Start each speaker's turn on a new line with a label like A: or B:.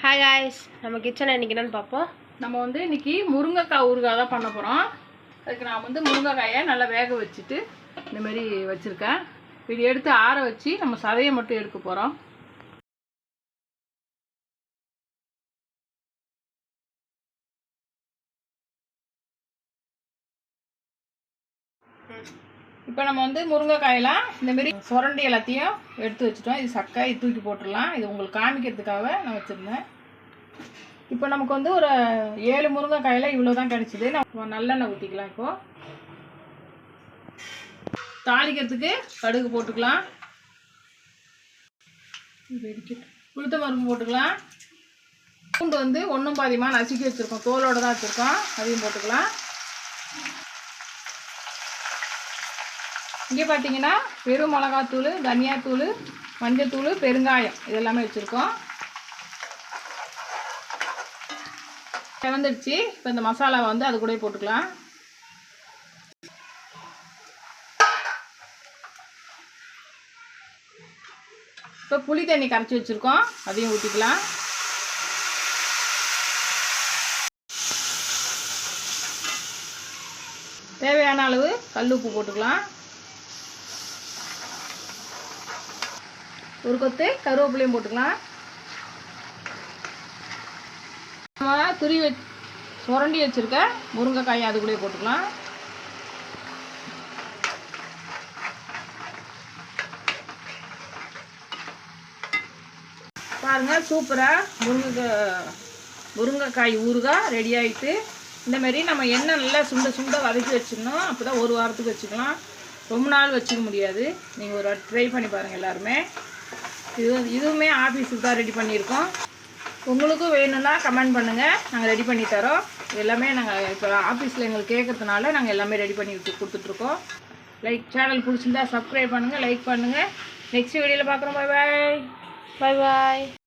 A: Hi guys நம்ம கிச்சனில் இன்னைக்கு என்னன்னு பார்ப்போம்.
B: நம்ம வந்து இன்னைக்கு முருங்கைக்காய் ஊறுகாய் தான் பண்ண போகிறோம் அதுக்கு நான் வந்து முருங்கைக்காயை நல்லா வேக வச்சுட்டு இந்த மாதிரி வச்சுருக்கேன். இது எடுத்து ஆற வச்சு நம்ம சதையை மட்டும் எடுக்க போகிறோம் இப்போ நம்ம வந்து முருங்கைக்காயெல்லாம் இந்தமாரி சுரண்டி எல்லாத்தையும் எடுத்து வச்சுட்டோம். இது சக்கை இது தூக்கி போட்டுடலாம். இது உங்களுக்கு காமிக்கிறதுக்காக நான் வச்சுருந்தேன். இப்போ நமக்கு வந்து ஒரு ஏழு முருங்கைக்காயில் இவ்வளோ தான் கிடச்சிது. நம்ம நல்லெண்ணெய் ஊற்றிக்கலாம் இப்போது தாளிக்கிறதுக்கு கடுகு போட்டுக்கலாம். உளுத்த பருப்பு போட்டுக்கலாம். பூண்டு வந்து ஒன்றும் பாதியமாக நசுக்கி வச்சுருக்கோம். தோலோட தான் வச்சுருக்கோம். அதையும் போட்டுக்கலாம். இங்கே பார்த்தீங்கன்னா வெறும் மிளகாத்தூள் தனியாத்தூள் மஞ்சத்தூள் பெருங்காயம் இதெல்லாமே வச்சுருக்கோம். செவந்துடுச்சு இப்போ இந்த மசாலாவை வந்து அது கூட போட்டுக்கலாம். இப்போ புளி தண்ணி கரைச்சி வச்சுருக்கோம். அதையும் ஊற்றிக்கலாம் தேவையான அளவு கல் உப்பு போட்டுக்கலாம். ஒரு கொத்து கருவேப்பிலையும் போட்டுக்கலாம். நம்ம துரி வச் சுரண்டி வச்சுருக்க முருங்கைக்காயை அது கூட போட்டுக்கலாம். பாருங்கள் சூப்பராக முருங்கைக்கா முருங்கைக்காய் ஊறுகாய் ரெடி ஆகிட்டு இந்தமாரி நம்ம எண்ணெய் நல்லா சுண்ட சுண்ட வதக்கி வச்சிடணும். அப்போ தான் ஒரு வாரத்துக்கு வச்சுக்கலாம். ரொம்ப நாள் வச்சுக்க முடியாது. நீங்கள் ஒரு ட்ரை பண்ணி பாருங்கள் எல்லாருமே. இது இதுவுமே ஆஃபீஸுக்கு தான் ரெடி பண்ணியிருக்கோம். உங்களுக்கும் வேணும்னா கமெண்ட் பண்ணுங்கள் நாங்கள் ரெடி பண்ணி தரோம். எல்லாமே நாங்கள் இப்போ ஆஃபீஸில் எங்களுக்கு கேட்கறதுனால நாங்கள் எல்லாமே ரெடி பண்ணி கொடுத்துட்ருக்கோம். லைக் சேனல் பிடிச்சிருந்தா சப்ஸ்கிரைப் பண்ணுங்கள் லைக் பண்ணுங்கள் நெக்ஸ்ட் வீடியோவில் பார்க்குறோம் பாய் பாய்
A: பாய் பாய்